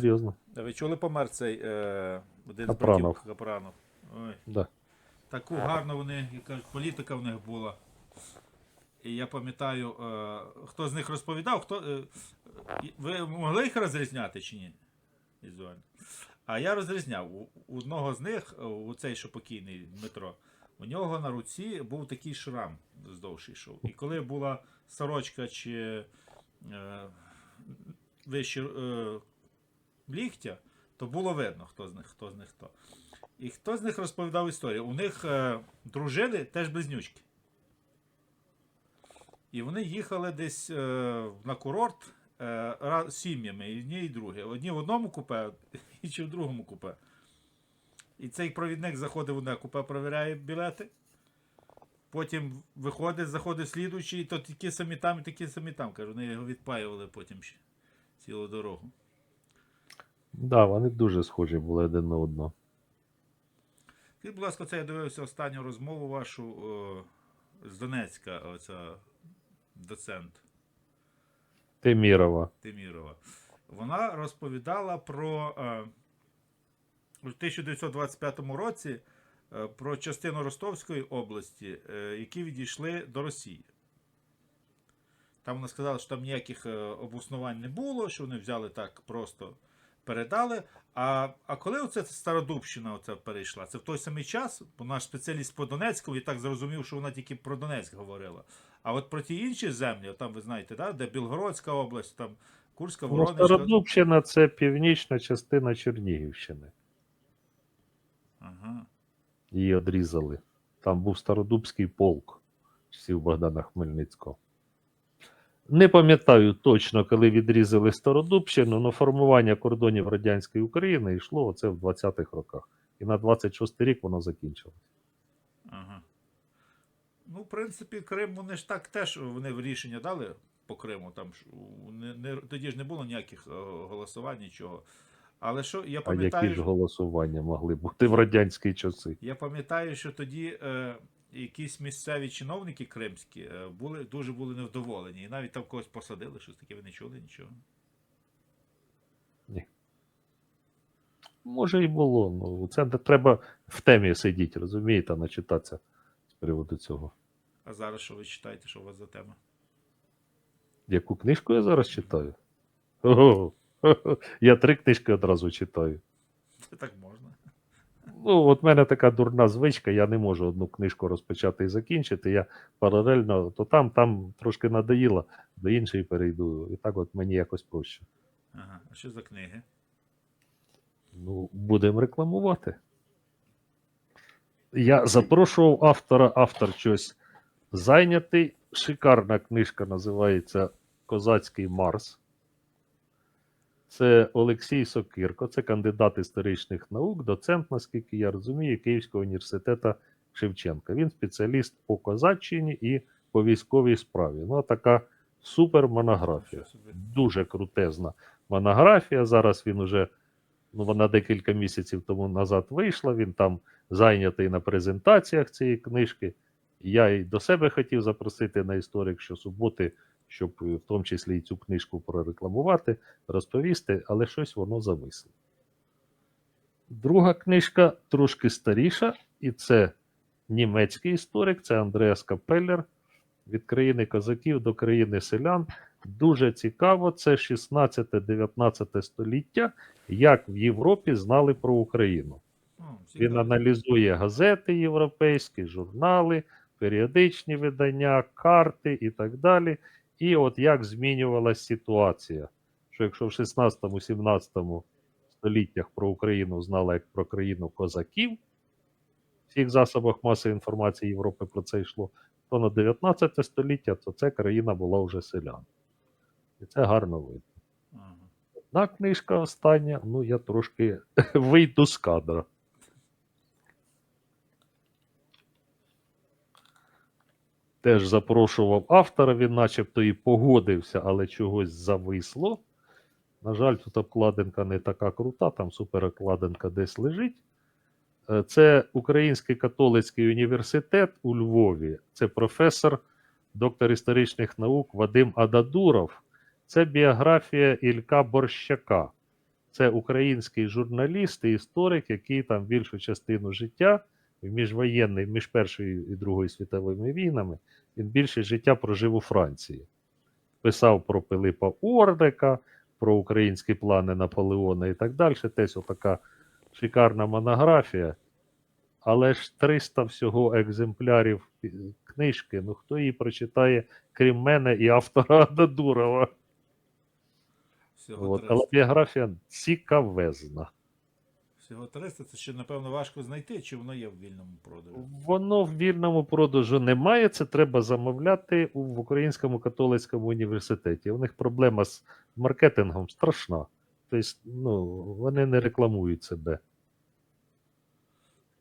Серйозно. А Ви чули помер цей е, один з братів Капранов? Ой, Да. таку гарну вони, як кажуть, політика в них була. І я пам'ятаю, е, хто з них розповідав, хто. Е, ви могли їх розрізняти чи ні? Візуально. А я розрізняв. У у одного з них, е, у цей, що покійний Дмитро, у нього на руці був такий шрам вздовж йшов. І коли була сорочка чи е, вище е, ліктя, то було видно, хто з них, хто з них хто. І хто з них розповідав історію? У них е, дружини теж близнючки. І вони їхали десь е, на курорт е, сім'ями, і одні і другі. Одні в одному купе, інші в другому купе. І цей провідник заходив в одне купе, перевіряє білети. Потім виходить, заходить слідуючий, і то такі самі там, і такі самі там. Кажу, вони його відпаювали потім ще цілу дорогу. Да, вони дуже схожі були один на одного. Скажіть, будь ласка, це я дивився останню розмову вашу о, з Донецька, оця доцент Темірова. Тимірова. Вона розповідала про е, у 1925 році е, про частину Ростовської області, е, які відійшли до Росії. Там вона сказала, що там ніяких е, обоснувань не було, що вони взяли так просто передали. А, а коли оце Стародубщина оце перейшла? Це в той самий час, бо наш спеціаліст по Донецьку і так зрозумів, що вона тільки про Донецьк говорила. А от про ті інші землі, там ви знаєте, да, де Білгородська область, там Курська, Ну, Стародубщина це північна частина Чернігівщини. Ага. Її одрізали. Там був Стародубський полк часів Богдана Хмельницького. Не пам'ятаю точно, коли відрізали Стародубщину, але формування кордонів радянської України йшло оце в 20-х роках. І на 26-й рік воно закінчилось. Ага. Ну, в принципі, Крим, вони ж так теж вони в рішення дали по Криму. Там не, не, тоді ж не було ніяких е, голосувань, нічого. Але що я пам'ятаю. А які ж голосування могли бути в радянські часи? я пам'ятаю, що тоді е, якісь місцеві чиновники кримські е, були дуже були невдоволені. І навіть там когось посадили, щось таке ви не чули нічого. Ні. Може і було. Ну, це треба в темі сидіти, розумієте, начитатися з приводу цього. А зараз що ви читаєте, що у вас за тема? Яку книжку я зараз читаю? Ого, я три книжки одразу читаю. Це так можна. Ну, от мене така дурна звичка, я не можу одну книжку розпочати і закінчити. Я паралельно то там, там трошки надоїло, до іншої перейду. І так от мені якось проще. Ага. А що за книги? Ну, будемо рекламувати. Я запрошував автора, автор щось зайнятий. Шикарна книжка називається Козацький Марс. Це Олексій Сокирко, це кандидат історичних наук, доцент, наскільки я розумію, Київського університету Шевченка. Він спеціаліст по козаччині і по військовій справі. Ну, така супер монографія. Дуже крутезна монографія. Зараз він уже ну, вона декілька місяців тому назад вийшла. Він там зайнятий на презентаціях цієї книжки. Я і до себе хотів запросити на історик щосуботи, щоб е, в тому числі і цю книжку прорекламувати, розповісти, але щось воно зависло. Друга книжка трошки старіша, і це німецький історик, це Андреас Капеллер від країни козаків до країни селян. Дуже цікаво, це 16-19 століття, як в Європі знали про Україну. Він аналізує газети європейські, журнали, періодичні видання, карти і так далі. І от як змінювалася ситуація. Що якщо в 16-17 століттях про Україну знали як про країну козаків, в всіх засобах масової інформації Європи про це йшло, то на 19 століття то це країна була вже селян. І це гарно видно. Одна книжка остання, ну я трошки вийду з кадра. Теж запрошував автора, він начебто і погодився, але чогось зависло. На жаль, тут обкладинка не така крута, там суперокладинка десь лежить. Е, Це Український католицький університет у Львові. Це професор, доктор історичних наук Вадим Ададуров. Це біографія Ілька Борщака. Це український журналіст і історик, який там більшу частину життя міжвоєнний, між Першою і Другою світовими війнами, він більше життя прожив у Франції. Писав про Пилипа Ордика, про українські плани Наполеона і так далі. Теж така шикарна монографія. Але ж 300 всього екземплярів книжки, ну хто її прочитає, крім мене і автора Ада Дурова. Всього От, але біографія цікавезна. Всього 300, це ще, напевно, важко знайти, чи воно є в вільному продажу. Воно в вільному продажу немає. Це треба замовляти в Українському католицькому університеті. У них проблема з маркетингом страшна. Тобто, ну, вони не рекламують себе.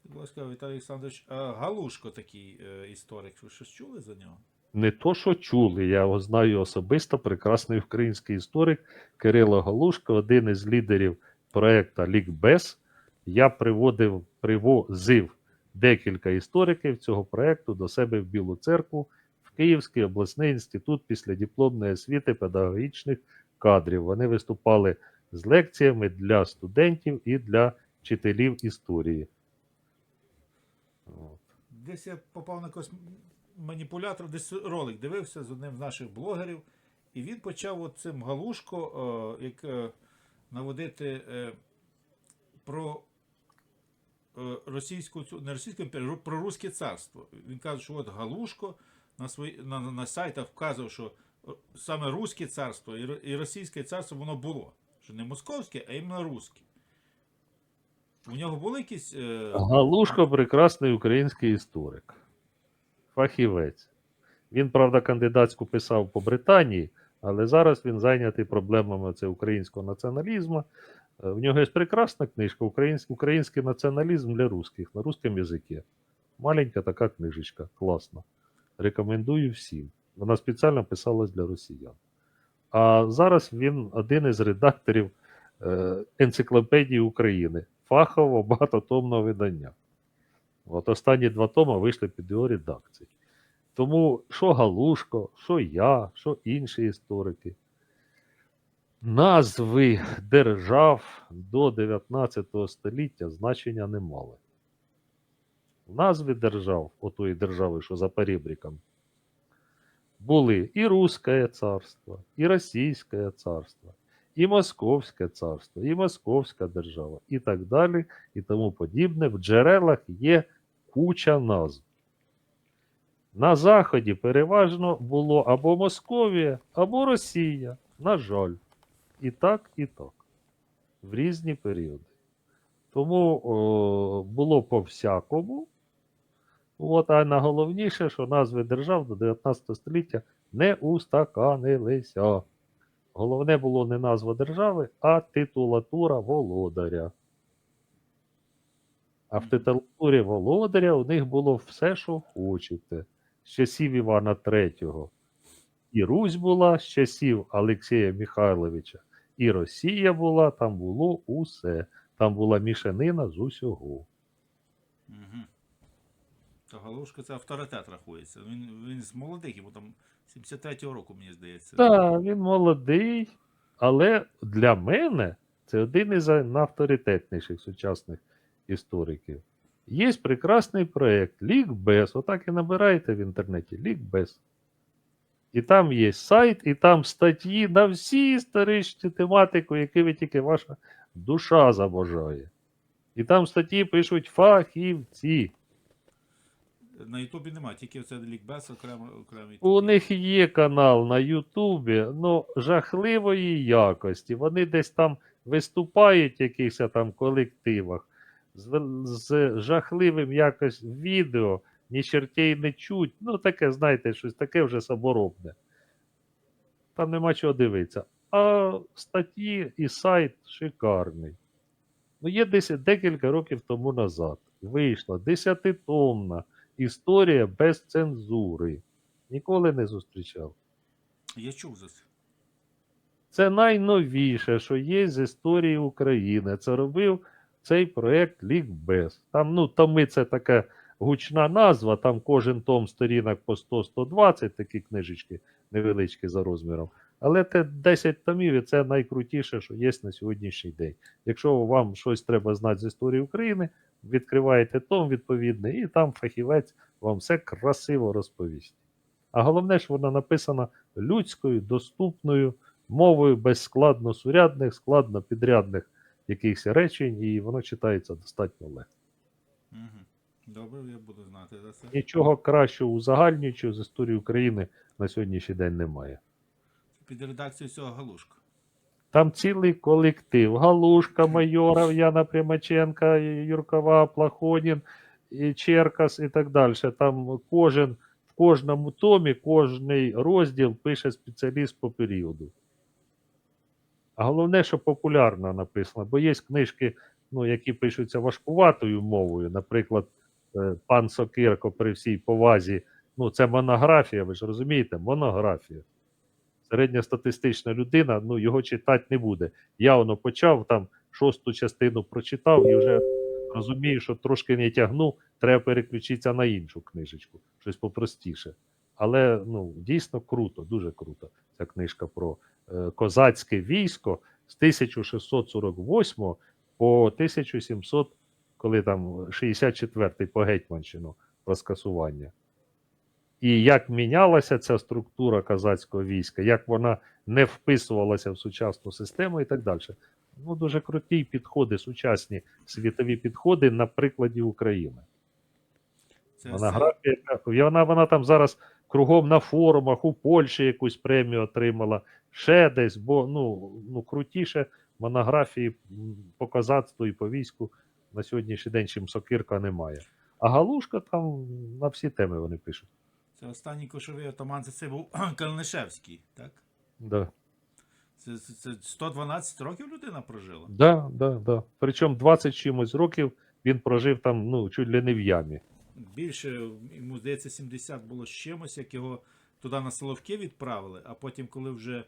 Будь ласка, Віталій Олександрович, а Галушко такий е, історик, ви щось чули за нього? Не то, що чули, я його знаю особисто, прекрасний український історик Кирило Галушко, один із лідерів проекту Лікбез. Я приводив, привозив декілька істориків цього проекту до себе в Білу церкву, в Київський обласний інститут післядипломної освіти педагогічних кадрів. Вони виступали з лекціями для студентів і для вчителів історії. Десь я попав на якогось маніпулятор, десь ролик дивився з одним з наших блогерів, і він почав цим галушко е, як, е, наводити е, про російську цю- не російську імперію, про Руське царство. Він каже, що от галушко на, свої, на, на, сайтах вказував, що е, саме Руське царство і Російське царство воно було. Що не московське, а іменно руське. У нього були якісь. Е, Галушко прекрасний український історик, фахівець. Він, правда, кандидатську писав по Британії, але зараз він зайнятий проблемами це українського націоналізму. Е, В нього є прекрасна книжка «Український, український націоналізм для русських на русском язикі. Маленька така книжечка, класна. Рекомендую всім. Вона спеціально писалась для росіян. А зараз він один із редакторів е, енциклопедії України, фахового багатотомного видання. От останні два тома вийшли під його редакції. Тому що Галушко, що я, що інші історики. Назви держав до 19 століття значення не мали. Назви держав, отої держави, що за перебріком, були і Руське царство, і Російське царство, і Московське царство, і Московська держава, і так далі, і тому подібне. В джерелах є куча назв. На Заході переважно було або Московія, або Росія. На жаль. І так, і так. В різні періоди. Тому о, було по-всякому. От, а найголовніше, що назви держав до 19 століття не устаканилися. Головне було не назва держави, а титулатура володаря. А в титулатурі володаря у них було все, що хочете. З часів Івана III. І Русь була, з часів Олексія Михайловича, і Росія була, там було усе. Там була мішанина з усього. Угу. То Галушко це авторитет рахується. Він, він з молодих, йому там 73-го року, мені здається. Так, він молодий, але для мене це один із найавторитетніших сучасних істориків. Є прекрасний проєкт Лікбез. Отак і набирайте в інтернеті Лікбез. І там є сайт, і там статті на всі історичні тематику, які ви тільки ваша душа забажає. І там статті пишуть фахівці. На Ютубі немає, тільки оце лікбез окремо окремий. У них є канал на Ютубі, ну жахливої якості. Вони десь там виступають в якихось там колективах з, з жахливим якось відео, ні чертей не чуть. Ну, таке, знаєте, щось таке вже саморобне. Там нема чого дивитися. А статті і сайт шикарний. Ну, є десь декілька років тому назад. Вийшла десятитомна історія без цензури. Ніколи не зустрічав. Я чув за це. Це найновіше, що є з історії України. Це робив цей проєкт Лікбез. Там, ну, томи це така гучна назва, там кожен том сторінок по 100-120, такі книжечки невеличкі за розміром. Але те 10 томів і це найкрутіше, що є на сьогоднішній день. Якщо вам щось треба знати з історії України, відкриваєте том відповідний, і там фахівець вам все красиво розповість. А головне, що вона написана людською, доступною мовою без складно-сурядних, складно-підрядних якихось речень, і воно читається достатньо легко. Угу. Добре, я буду знати за це. Нічого кращого узагальнюючого з історії України на сьогоднішній день немає. Під редакцією цього галушка. Там цілий колектив. Галушка, Майоров, Яна Примаченка, Юркова, Плахонін, і Черкас і так далі. Там кожен в кожному томі, кожний розділ пише спеціаліст по періоду. А головне, що популярно написано, бо є книжки, ну, які пишуться важкуватою мовою. Наприклад, пан Сокирко при всій повазі. Ну, це монографія, ви ж розумієте, монографія середньостатистична людина, ну його читати не буде. Я воно почав там шосту частину прочитав і вже розумію, що трошки не тягну, треба переключитися на іншу книжечку, щось попростіше. Але ну, дійсно круто, дуже круто. Ця книжка про е, козацьке військо з 1648 по 1700, коли там 64-й по Гетьманщину про скасування. І як мінялася ця структура казацького війська, як вона не вписувалася в сучасну систему і так далі. Ну, дуже круті підходи, сучасні світові підходи на прикладі України. Це Монографія, яка- і вона, вона там зараз кругом на форумах, у Польщі якусь премію отримала, ще десь, бо ну, ну крутіше монографії по козацтву і по війську на сьогоднішній день, чим сокирка немає. А Галушка там на всі теми вони пишуть. Це останній кошовий атаман, це, це був Калнишевський, так? Да. Це, це, це 112 років людина прожила. Да, да, да. Причому 20 чимось років він прожив там, ну, чуть ли не в ямі. Більше, йому здається, 70 було з чимось, як його туди на Соловки відправили, а потім, коли вже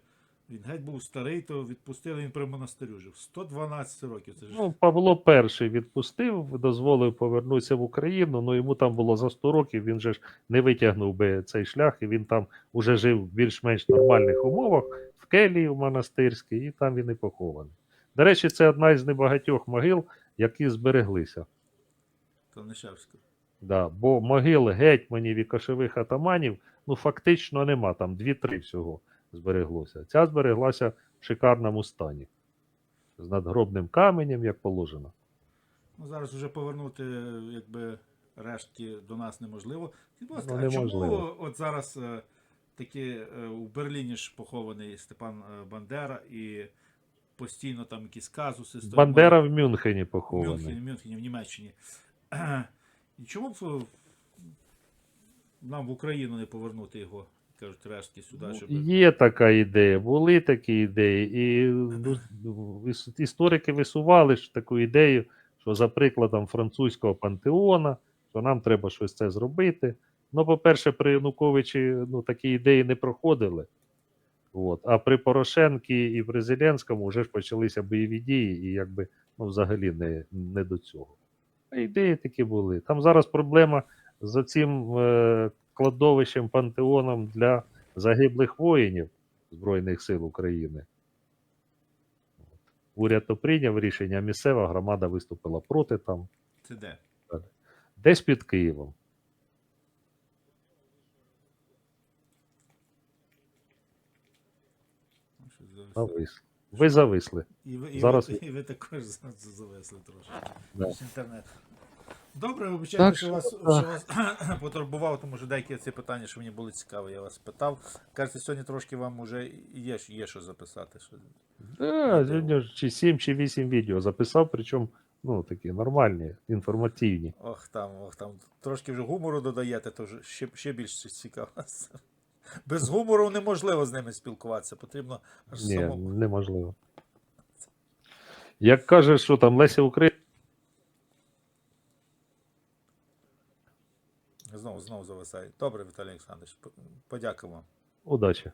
він геть був старий, то відпустили він при монастирю жив. 112 років. Це ж Ну, Павло І відпустив, дозволив повернутися в Україну, ну йому там було за 100 років, він же ж не витягнув би цей шлях, і він там уже жив в більш-менш нормальних умовах, в келії в монастирській, і там він і похований. До речі, це одна із небагатьох могил, які збереглися. Калнишевського. Да, бо могил гетьманів і кошових атаманів ну фактично нема, там дві-три всього збереглося. Ця збереглася в шикарному стані. З надгробним каменем, як положено. Ну, зараз вже повернути, якби решті до нас неможливо. Будь ласка, Ну, а чому от зараз е, такі е, у Берліні ж похований Степан е, Бандера і постійно там якісь казуси. Бандера в Мюнхені в похований. Мюнхені, в Мюнхені, в Німеччині. І чому б нам в Україну не повернути його, кажуть, рештки сюди, щоб. Ну, Є така ідея, були такі ідеї, і історики висували ж таку ідею, що за прикладом французького пантеона, що нам треба щось це зробити. Ну, по-перше, при Януковичі ну, такі ідеї не проходили. От. А при Порошенкі і при Зеленському вже ж почалися бойові дії, і якби ну, взагалі не, не до цього. А ідеї такі були. Там зараз проблема з цим е, кладовищем пантеоном для загиблих воїнів Збройних сил України. Уряд то прийняв рішення, місцева громада виступила проти там, Це де? десь під Києвом. Ну, зависли. Ви зависли. І ви, і, Зараз- ви, і ви також за- за- зависли трошки. Да. З інтернету. Добре, вибачайте, Так що що вас, що вас потурбував, тому що деякі ці питання, що мені були цікаві, я вас питав. Кажете, сьогодні трошки вам вже є, є що записати. Що... Да, сьогодні ж чи 7 чи 8 відео записав, причому ну, такі нормальні, інформативні. Ох там, ох там. Трошки вже гумору додаєте, то вже ще, ще більш щось цікаве. Без гумору неможливо з ними спілкуватися, потрібно аж Ні, самому. неможливо. Як каже, що там Леся Україна. Знову, знову зависає. Добре, Віталій Олександрович, подякуємо. Удачі.